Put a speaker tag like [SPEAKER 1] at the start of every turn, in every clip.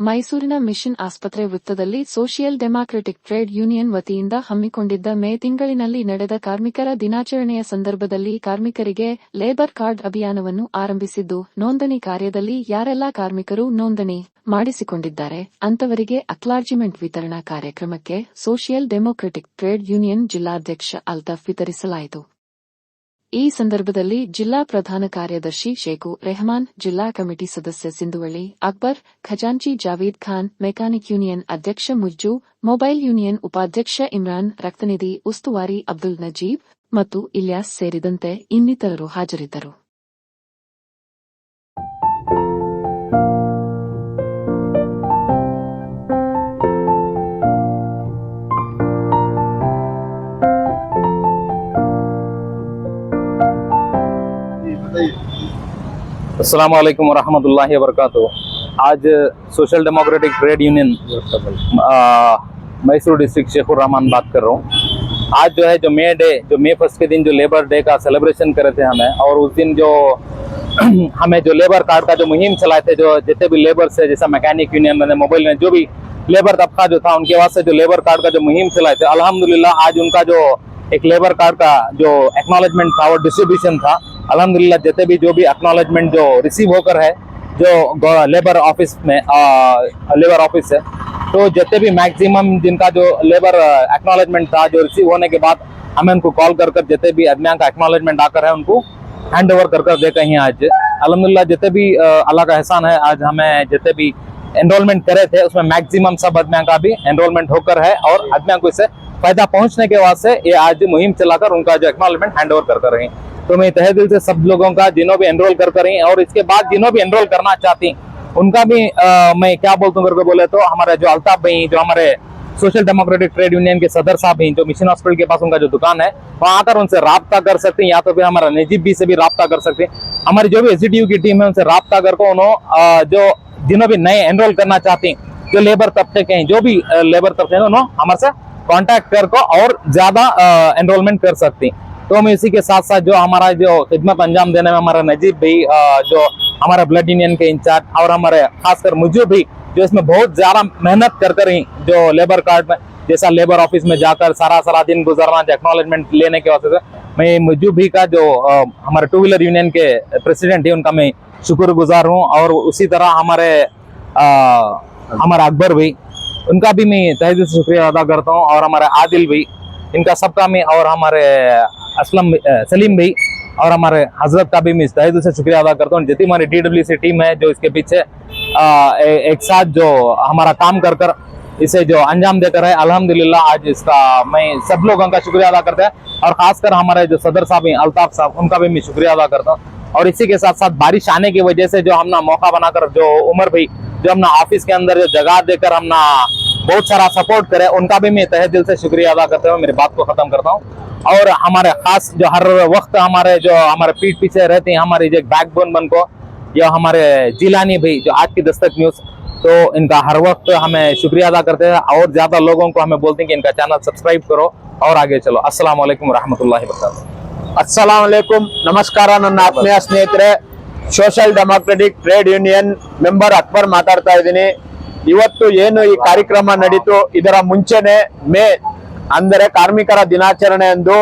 [SPEAKER 1] ಮೈಸೂರಿನ ಮಿಷನ್ ಆಸ್ಪತ್ರೆ ವೃತ್ತದಲ್ಲಿ ಸೋಷಿಯಲ್ ಡೆಮಾಕ್ರೆಟಿಕ್ ಟ್ರೇಡ್ ಯೂನಿಯನ್ ವತಿಯಿಂದ ಹಮ್ಮಿಕೊಂಡಿದ್ದ ಮೇ ತಿಂಗಳಿನಲ್ಲಿ ನಡೆದ ಕಾರ್ಮಿಕರ ದಿನಾಚರಣೆಯ ಸಂದರ್ಭದಲ್ಲಿ ಕಾರ್ಮಿಕರಿಗೆ ಲೇಬರ್ ಕಾರ್ಡ್ ಅಭಿಯಾನವನ್ನು ಆರಂಭಿಸಿದ್ದು, ನೋಂದಣಿ ಕಾರ್ಯದಲ್ಲಿ ಯಾರೆಲ್ಲಾ ಕಾರ್ಮಿಕರು ನೋಂದಣಿ ಮಾಡಿಸಿಕೊಂಡಿದ್ದಾರೆ ಅಂತವರಿಗೆ ಅಕ್ಲಾರ್ಜಿಮೆಂಟ್ ವಿತರಣಾ ಕಾರ್ಯಕ್ರಮಕ್ಕೆ ಸೋಷಿಯಲ್ ಡೆಮೊಕ್ರೆಟಿಕ್ ಟ್ರೇಡ್ ಯೂನಿಯನ್ ಜಿಲ್ಲಾಧ್ಯಕ್ಷ ಅಲ್ತಾಫ್ ವಿತರಿಸಲಾಯಿತು. ಈ ಸಂದರ್ಭದಲ್ಲಿ ಜಿಲ್ಲಾ ಪ್ರಧಾನ ಕಾರ್ಯದರ್ಶಿ ಶೇಖು ರೆಹಮಾನ್, ಜಿಲ್ಲಾ ಕಮಿಟಿ ಸದಸ್ಯ ಸಿಂಧುವಳ್ಳಿ, ಅಕ್ಬರ್, ಖಜಾಂಚಿ ಜಾವೀದ್ ಖಾನ್, ಮೆಕ್ಯಾನಿಕ್ ಯೂನಿಯನ್ ಅಧ್ಯಕ್ಷ ಮುಜ್ಜು, ಮೊಬೈಲ್ ಯೂನಿಯನ್ ಉಪಾಧ್ಯಕ್ಷ ಇಮ್ರಾನ್, ರಕ್ತನಿಧಿ ಉಸ್ತುವಾರಿ ಅಬ್ದುಲ್ ನಜೀಬ್ ಮತ್ತು ಇಲ್ಯಾಸ್ ಸೇರಿದಂತೆ ಇನ್ನಿತರರು ಹಾಜರಿದ್ದರು.
[SPEAKER 2] अस्सलाम वालेकुम वरहमतुल्लाहि वबरकातुहू आज social democratic trade union Mysore district Shekhur Rahman बात कर रहा हूँ। आज जो है, जो मे डे जो मे फ़र्स्ट के दिन जो लेबर डे का सेलिब्रेशन करे थे हमें, और उस दिन जो हमें जो लेबर कार्ड का जो मुहिम चलाए थे, जो जितने भी लेबर से जैसा मैकेनिक यूनियन मोबाइल में जो भी लेबर तबका जो था, उनके वास्ते जो लेबर कार्ड का जो मुहिम चलाए थे, अल्हम्दुलिल्लाह आज उनका जो एक लेबर कार्ड का जो एक्नॉलेजमेंट था और डिस्ट्रीब्यूशन था अल्हम्दुलिल्लाह, जितने भी जो भी एक्नॉलेजमेंट जो रिसीव होकर है, जो लेबर ऑफ़िस में लेबर ऑफ़िस है तो जितने भी मैक्सिमम जिनका जो लेबर एक्नॉलेजमेंट था, जो रिसीव होने के बाद हमें उनको कॉल कर कर जितने भी आदमियों का एक्नॉलेजमेंट आकर है, उनको हैंड ओवर कर कर दे कहीं आज। अलहमदिल्ला जितने भी अल्लाह का एहसान है, आज हमें जितने भी एनरोलमेंट करे थे, उसमें मैक्सिमम सब आदमियों का भी एनरोलमेंट होकर है और आदमियों को इससे फ़ायदा पहुँचने के वास्ते ये आज मुहिम चलाकर उनका जो एक्नॉलेजमेंट हैंड ओवर कर रही तो मैं तहे दिल से सब लोगों का जिन्हों भी एनरोल कर कर और इसके बाद जिन्हों भी एनरोल करना चाहती उनका भी अ, मैं क्या बोलता हूँ करके बोले तो हमारे जो अल्ताफ भाई जो हमारे सोशल डेमोक्रेटिक ट्रेड यूनियन के सदर साहब हैं जो मिशन हॉस्पिटल के पास उनका जो दुकान है वहाँ आकर उनसे रबता कर सकते हैं या तो फिर हमारा नजीब भी से भी रबता कर सकते हैं। हमारी जो भी एस की टीम है उनसे रबता करके उन्होंने जो जिन्हों भी नए एनरोल करना चाहते हैं जो लेबर तबके के हैं जो भी लेबर तबके हैं उन्होंने हमारे से कांटेक्ट कर को और ज़्यादा एनरोलमेंट कर सकते हैं। तो हम इसी के साथ साथ जो हमारा जो खिदमत अंजाम देने में हमारा नजीब भाई जो हमारा ब्लड यूनियन के इंचार्ज और हमारे खासकर मुझे भी, जो इसमें बहुत ज़्यादा मेहनत कर कर जो लेबर कार्ड में, जैसा लेबर ऑफ़िस में जाकर सारा सारा दिन गुजरना एक्नॉलेजमेंट लेने के वास्ते मैं मुझू भी का जो हमारे टू व्हीलर यूनियन के प्रेसिडेंट है, उनका मैं शुक्रगुजार हूँ और उसी तरह हमारे हमारा अकबर भाई उनका भी मैं तहे दिल से शुक्रिया अदा करता हूँ और हमारे आदिल भाई इनका सबका मैं और हमारे असलम सलीम भाई और हमारे हज़रत का भी मैं तहे दिल से शुक्रिया अदा करता हूँ। जितनी हमारी डी डब्ल्यू सी टीम है जो इसके पीछे अ, ए- एक साथ जो हमारा काम कर कर इसे जो अंजाम देकर है अल्हम्दुलिल्लाह आज इसका मैं सब लोगों का शुक्रिया अदा करता है। और खासकर हमारे जो सदर साहब हैं अल्ताफ साहब उनका भी मैं शुक्रिया अदा करता हूँ। और इसी के साथ साथ बारिश आने की वजह से जो हमने मौका बनाकर जो उमर भाई जो हमने ऑफ़िस के अंदर जो जगह देकर हमने बहुत सारा सपोर्ट करे उनका भी मैं तहे दिल से शुक्रिया अदा करते हुए मेरी बात को खत्म करता हूँ। और हमारे खास जो हर वक्त हमारे जो हमारे पीठ पीछे रहते हैं हमारी जो बैकबोन बन को या हमारे जिलानी भाई जो आज की दस्तक न्यूज तो इनका हर वक्त हमें शुक्रिया अदा करते हैं और ज्यादा लोगों को हमें बोलते हैं कि इनका चैनल सब्सक्राइब करो और आगे चलो अस्सलाम वालेकुम रहमतुल्लाहि वबरकातुहू
[SPEAKER 3] ಅಸ್ಸಲಾಂ ಅಲೈಕುಂ ನಮಸ್ಕಾರ ನನ್ನ ಆತ್ಮೀಯ ಸ್ನೇಹಿತರೆ social democratic trade union member Akbar ಮಾತಾಡ್ತಾ ಇದ್ದೀನಿ ಇವತ್ತು ಏನು ಈ ಕಾರ್ಯಕ್ರಮ ನಡೀತು ಇದರ ಮುಂಚೆನೆ ಮೇ ಅಂದರೆ ಕಾರ್ಮಿಕರ ದಿನಾಚರಣೆ ಎಂದು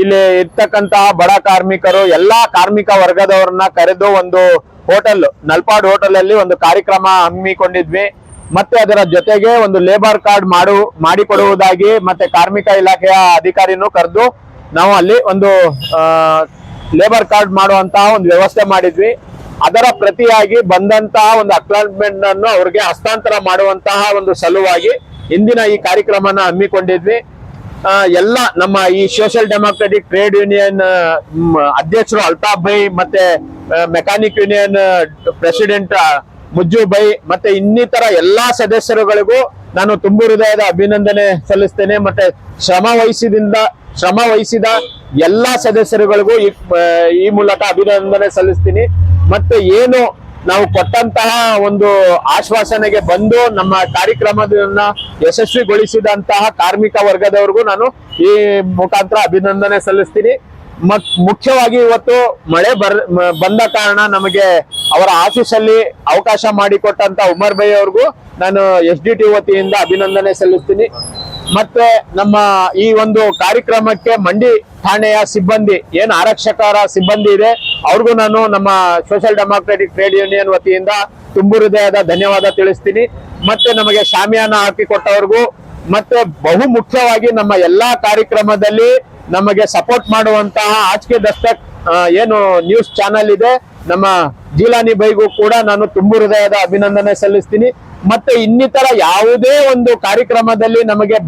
[SPEAKER 3] ಇಲ್ಲಿ ಇರ್ತಕ್ಕಂತಹ ಬಡ ಕಾರ್ಮಿಕರು, ಎಲ್ಲಾ ಕಾರ್ಮಿಕ ವರ್ಗದವರನ್ನ ಕರೆದು ಒಂದು ಹೋಟೆಲ್, ನಲ್ಪಾಡ್ ಹೋಟೆಲ್ ಅಲ್ಲಿ ಒಂದು ಕಾರ್ಯಕ್ರಮ ಹಮ್ಮಿಕೊಂಡಿದ್ವಿ. ಮತ್ತೆ ಅದರ ಜೊತೆಗೆ ಒಂದು ಲೇಬರ್ ಕಾರ್ಡ್ ಮಾಡು, ಮಾಡಿಕೊಡುವುದಾಗಿ ಮತ್ತೆ ಕಾರ್ಮಿಕ ಇಲಾಖೆಯ ಅಧಿಕಾರಿನೂ ಕರೆದು ನಾವು ಅಲ್ಲಿ ಒಂದು ಲೇಬರ್ ಕಾರ್ಡ್ ಮಾಡುವಂತಹ ಒಂದು ವ್ಯವಸ್ಥೆ ಮಾಡಿದ್ವಿ. ಅದರ ಪ್ರತಿಯಾಗಿ ಬಂದಂತಹ ಒಂದು ಅಕ್ನಾಲ್ಮೆಂಟ್ ಅನ್ನು ಅವ್ರಿಗೆ ಹಸ್ತಾಂತರ ಮಾಡುವಂತಹ ಒಂದು ಸಲುವಾಗಿ ಇಂದಿನ ಈ ಕಾರ್ಯಕ್ರಮನ ಹಮ್ಮಿಕೊಂಡಿದ್ವಿ. ಎಲ್ಲ ನಮ್ಮ ಈ ಸೋಷಿಯಲ್ ಡೆಮೋಕ್ರೆಟಿಕ್ ಟ್ರೇಡ್ ಯೂನಿಯನ್ ಅಧ್ಯಕ್ಷರು ಅಲ್ತಾಫ್ ಭೈ ಮತ್ತೆ mechanic union president Mujju bhai ಮತ್ತೆ ಇನ್ನಿತರ ಎಲ್ಲಾ ಸದಸ್ಯರುಗಳಿಗೂ ನಾನು ತುಂಬು ಹೃದಯದ ಅಭಿನಂದನೆ ಸಲ್ಲಿಸ್ತೇನೆ. ಮತ್ತೆ ಶ್ರಮ ವಹಿಸಿದಿಂದ, ಶ್ರಮ ವಹಿಸಿದ ಎಲ್ಲಾ ಸದಸ್ಯರುಗಳಿಗೂ ಈ ಈ ಮೂಲಕ ಅಭಿನಂದನೆ ಸಲ್ಲಿಸ್ತೀನಿ. ಮತ್ತೆ ಏನು ನಾವು ಕೊಟ್ಟಂತಹ ಒಂದು ಆಶ್ವಾಸನೆಗೆ ಬಂದು ನಮ್ಮ ಕಾರ್ಯಕ್ರಮದನ್ನ ಯಶಸ್ವಿಗೊಳಿಸಿದಂತಹ ಕಾರ್ಮಿಕ ವರ್ಗದವರಿಗೂ ನಾನು ಈ ಮುಖಾಂತರ ಅಭಿನಂದನೆ ಸಲ್ಲಿಸ್ತೀನಿ. ಮತ್ ಮುಖ್ಯವಾಗಿ ಇವತ್ತು ಮಳೆ ಬರ್, ಬಂದ ಕಾರಣ ನಮಗೆ ಅವರ ಆಫೀಸಲ್ಲಿ ಅವಕಾಶ ಮಾಡಿಕೊಟ್ಟಂತ ಉಮರ್ ಬೈ ಅವ್ರಿಗೂ ನಾನು ಎಸ್ ಡಿ ಟಿ ವತಿಯಿಂದ ಅಭಿನಂದನೆ ಸಲ್ಲಿಸ್ತೀನಿ. ಮತ್ತೆ ನಮ್ಮ ಈ ಒಂದು ಕಾರ್ಯಕ್ರಮಕ್ಕೆ ಮಂಡಿ ಠಾಣೆಯ ಸಿಬ್ಬಂದಿ, ಏನು ಆರಕ್ಷಕರ ಸಿಬ್ಬಂದಿ ಇದೆ, ಅವ್ರಿಗೂ ನಾನು ನಮ್ಮ ಸೋಷಿಯಲ್ ಡೆಮಾಕ್ರೆಟಿಕ್ ಟ್ರೇಡ್ ಯೂನಿಯನ್ ವತಿಯಿಂದ ತುಂಬು ಹೃದಯದ ಧನ್ಯವಾದ ತಿಳಿಸ್ತೀನಿ. ಮತ್ತೆ ನಮಗೆ ಶಾಮಿಯಾನ ಹಾಕಿಕೊಟ್ಟವ್ರಿಗೂ ಮತ್ತೆ ಬಹು ಮುಖ್ಯವಾಗಿ ನಮ್ಮ ಎಲ್ಲಾ ಕಾರ್ಯಕ್ರಮದಲ್ಲಿ ನಮಗೆ ಸಪೋರ್ಟ್ ಮಾಡುವಂತಹ ಆಚಿಕೆ ದಸ್ತಕ್ ಏನು ನ್ಯೂಸ್ ಚಾನೆಲ್ ಇದೆ, ನಮ್ಮ ಜೀಲಾನಿ ಬೈಗೂ ಕೂಡ ನಾನು ತುಂಬು ಹೃದಯದ ಅಭಿನಂದನೆ ಸಲ್ಲಿಸ್ತೀನಿ. ಮತ್ತೆ ಇನ್ನಿತರ ಯಾವುದೇ ಒಂದು ಕಾರ್ಯಕ್ರಮದಲ್ಲಿ ನಮಗೆ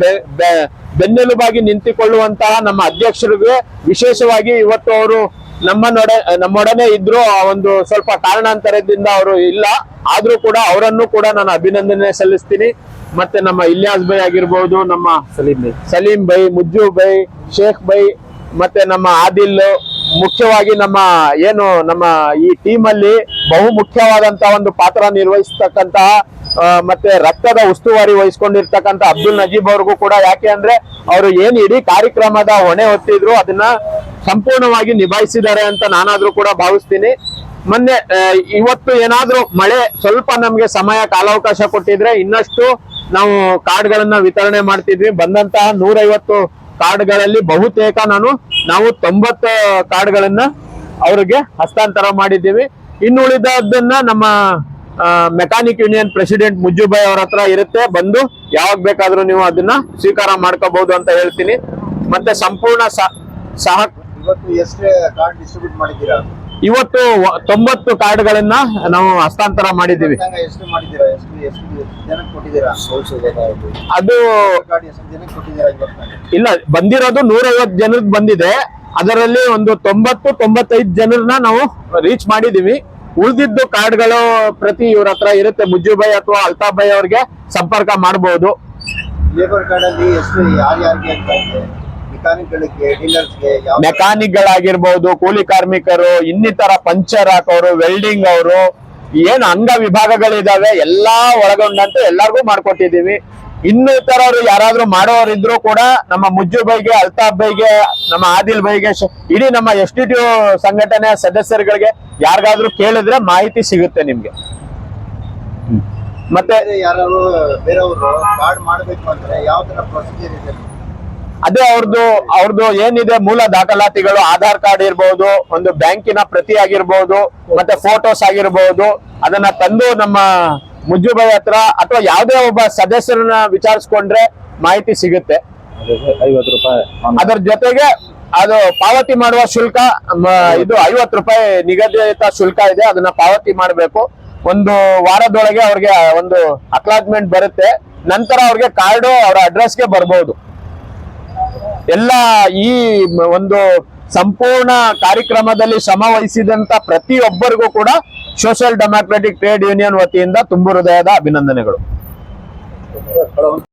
[SPEAKER 3] ಬೆನ್ನೆಲುಬಾಗಿ ನಿಂತುಕೊಳ್ಳುವಂತಹ ನಮ್ಮ ಅಧ್ಯಕ್ಷರಿಗೆ ವಿಶೇಷವಾಗಿ ಇವತ್ತು ಅವರು ನಮ್ಮನ್ನೊಡೆ ನಮ್ಮೊಡನೆ ಇದ್ರು ಆ ಒಂದು ಸ್ವಲ್ಪ ಕಾರಣಾಂತರದಿಂದ ಅವರು ಇಲ್ಲ. ಆದ್ರೂ ಕೂಡ ಅವರನ್ನು ಕೂಡ ನಾನು ಅಭಿನಂದನೆ ಸಲ್ಲಿಸ್ತೀನಿ. ಮತ್ತೆ ನಮ್ಮ ಇಲಿಯಾಸ್ ಬೈ ಆಗಿರ್ಬೋದು ನಮ್ಮ
[SPEAKER 2] ಸಲೀಂ ಬೈ.
[SPEAKER 3] ಸಲೀಂ ಬೈ ಮುಜ್ಜು ಬೈ ಶೇಖ್ ಬೈ ಮತ್ತೆ ನಮ್ಮ ಆದಿಲ್ ಮುಖ್ಯವಾಗಿ ನಮ್ಮ ಏನು ನಮ್ಮ ಈ ಟೀಮ್ ಅಲ್ಲಿ ಬಹು ಮುಖ್ಯವಾದಂತ ಒಂದು ಪಾತ್ರ ನಿರ್ವಹಿಸ್ತಕ್ಕಂತಹ ಮತ್ತೆ ರಕ್ತದ ಉಸ್ತುವಾರಿ ವಹಿಸ್ಕೊಂಡಿರ್ತಕ್ಕಂಥ ಅಬ್ದುಲ್ ನಜೀಬ್ ಅವ್ರಿಗೂ ಕೂಡ ಯಾಕೆ ಅಂದ್ರೆ ಅವರು ಏನ್ ಇಡೀ ಕಾರ್ಯಕ್ರಮದ ಹೊಣೆ ಹೊತ್ತಿದ್ರು, ಅದನ್ನ ಸಂಪೂರ್ಣವಾಗಿ ನಿಭಾಯಿಸಿದ್ದಾರೆ ಅಂತ ನಾನಾದ್ರೂ ಕೂಡ ಭಾವಿಸ್ತೀನಿ. ಮೊನ್ನೆ ಇವತ್ತು ಏನಾದ್ರೂ ಮಳೆ ಸ್ವಲ್ಪ ನಮ್ಗೆ ಸಮಯ ಕಾಲಾವಕಾಶ ಕೊಟ್ಟಿದ್ರೆ ಇನ್ನಷ್ಟು ನಾವು ಕಾರ್ಡ್ಗಳನ್ನ ವಿತರಣೆ ಮಾಡ್ತಿದ್ವಿ. ಬಂದಂತಹ ನೂರೈವತ್ತು ಕಾರ್ಡ್ಗಳಲ್ಲಿ ಬಹುತೇಕ ನಾನು, ನಾವು ತೊಂಬತ್ತು ಕಾರ್ಡ್ಗಳನ್ನ ಅವ್ರಿಗೆ ಹಸ್ತಾಂತರ ಮಾಡಿದ್ದೀವಿ. ಇನ್ನು ಉಳಿದದನ್ನ ನಮ್ಮ ಮೆಕ್ಯಾನಿಕ್ ಯೂನಿಯನ್ ಪ್ರೆಸಿಡೆಂಟ್ ಮುಜ್ಜುಬಾಯ್ ಅವ್ರ ಹತ್ರ ಇರುತ್ತೆ. ಬಂದು ಯಾವಾಗ ಬೇಕಾದ್ರೂ ನೀವು ಅದನ್ನ ಸ್ವೀಕಾರ ಮಾಡ್ಕೋಬಹುದು ಅಂತ ಹೇಳ್ತೀನಿ. ಮತ್ತೆ ಸಂಪೂರ್ಣ ಸಹ
[SPEAKER 4] ಇವತ್ತು ಕಾರ್ಡ್
[SPEAKER 3] ತೊಂಬತ್ತು ಕಾರ್ಡ್ಗಳನ್ನ ನಾವು ಹಸ್ತಾಂತರ ಮಾಡಿದ್ದೀವಿ. ಅದು ಇಲ್ಲ ಬಂದಿರೋದು ನೂರೈವತ್ತು ಜನರದ್ದು ಬಂದಿದೆ. ಅದರಲ್ಲಿ ಒಂದು ತೊಂಬತ್ತು ತೊಂಬತ್ತೈದು ಜನರನ್ನ ನಾವು ರೀಚ್ ಮಾಡಿದೀವಿ ಉಳಿದಿದ್ದು ಕಾರ್ಡ್ಗಳು ಪ್ರತಿ ಇವ್ರ ಹತ್ರ ಇರುತ್ತೆ. ಮುಜ್ಜುಬಾಯ್ ಅಥವಾ ಅಲ್ತಾಫ್ ಬೈ ಅವ್ರಿಗೆ ಸಂಪರ್ಕ ಮಾಡಬಹುದು
[SPEAKER 4] ಲೇಬರ್ ಕಾರ್ಡ್ ಅಲ್ಲಿ ಎಷ್ಟು ಯಾರ್ಯಾರಿಗೆ ಅಂತ ಇದೆ? ಮೆಕ್ಯಾನಿಕ್ಗಳಿಗೆ ಡೀಲರ್ಸ್ಗೆ ಯಾವ
[SPEAKER 3] ಮೆಕ್ಯಾನಿಕ್ ಗಳಾಗಿರ್ಬಹುದು ಕೂಲಿ ಕಾರ್ಮಿಕರು ಇನ್ನಿತರ ಪಂಚರ್ ಹಾಕೋರು ವೆಲ್ಡಿಂಗ್ ಅವರು ಏನು ಅಂಗ ವಿಭಾಗಗಳಿದಾವೆ ಎಲ್ಲಾ ಒಳಗೊಂಡಂತೆ ಎಲ್ಲಾರ್ಗು ಮಾಡ್ಕೊಟ್ಟಿದೀವಿ ಇನ್ನು ಯಾರಾದ್ರೂ ಯಾರಾದ್ರೂ ಮಾಡೋರಿದ್ರು ಕೂಡ ನಮ್ಮ ಮುಜ್ಜು ಬೈಗೆ ಅಲ್ತಾಫ್ ಬೈಗೆ ನಮ್ಮ ಆದಿಲ್ ಬೈಗೆ ಇಡೀ ನಮ್ಮ ಎಸ್ ಟಿ ಟಿ ಸಂಘಟನೆ ಸದಸ್ಯರುಗಳಿಗೆ ಯಾರಿಗಾದ್ರೂ ಕೇಳಿದ್ರೆ ಮಾಹಿತಿ ಸಿಗುತ್ತೆ ನಿಮ್ಗೆ. ಮತ್ತೆ
[SPEAKER 4] ಬೇರೆ ಯಾರು ಬೇರೆಯವರು ಕಾರ್ಡ್ ಮಾಡಬೇಕು ಅಂದ್ರೆ ಯಾವ ತರ ಪ್ರೊಸೀಜರ್ ಇದೆ?
[SPEAKER 3] ಅದೇ ಅವ್ರದ್ದು ಅವ್ರದ್ದು ಏನಿದೆ ಮೂಲ ದಾಖಲಾತಿಗಳು ಆಧಾರ್ ಕಾರ್ಡ್ ಇರ್ಬೋದು ಒಂದು ಬ್ಯಾಂಕಿನ ಪ್ರತಿ ಆಗಿರ್ಬಹುದು ಮತ್ತೆ ಫೋಟೋಸ್ ಆಗಿರ್ಬಹುದು ಅದನ್ನ ತಂದು ನಮ್ಮ ಮುಜ್ಜುಬಾಯಿ ಹತ್ರ ಅಥವಾ ಯಾವುದೇ ಒಬ್ಬ ಸದಸ್ಯರನ್ನ ವಿಚಾರಿಸ್ಕೊಂಡ್ರೆ ಮಾಹಿತಿ ಸಿಗುತ್ತೆ.
[SPEAKER 2] ಐವತ್ತು ರೂಪಾಯಿ
[SPEAKER 3] ಅದರ ಜೊತೆಗೆ ಅದು ಪಾವತಿ ಮಾಡುವ ಶುಲ್ಕ ಇದು ಐವತ್ತು ರೂಪಾಯಿ ನಿಗದಿತ ಶುಲ್ಕ ಇದೆ ಅದನ್ನ ಪಾವತಿ ಮಾಡಬೇಕು. ಒಂದು ವಾರದೊಳಗೆ ಅವ್ರಿಗೆ ಒಂದು ಅಕ್ಲಾಟ್ಮೆಂಟ್ ಬರುತ್ತೆ. ನಂತರ ಅವ್ರಿಗೆ ಕಾರ್ಡು ಅವರ ಅಡ್ರೆಸ್ಗೆ ಬರ್ಬೋದು. ಎಲ್ಲ ಈ ಒಂದು ಸಂಪೂರ್ಣ ಕಾರ್ಯಕ್ರಮದಲ್ಲಿ ಶ್ರಮ ವಹಿಸಿದಂತ ಪ್ರತಿಯೊಬ್ಬರಿಗೂ ಕೂಡ ಸೋಷಿಯಲ್ ಡೆಮಾಕ್ರೆಟಿಕ್ ಟ್ರೇಡ್ ಯೂನಿಯನ್ ವತಿಯಿಂದ ತುಂಬು ಹೃದಯದ ಅಭಿನಂದನೆಗಳು.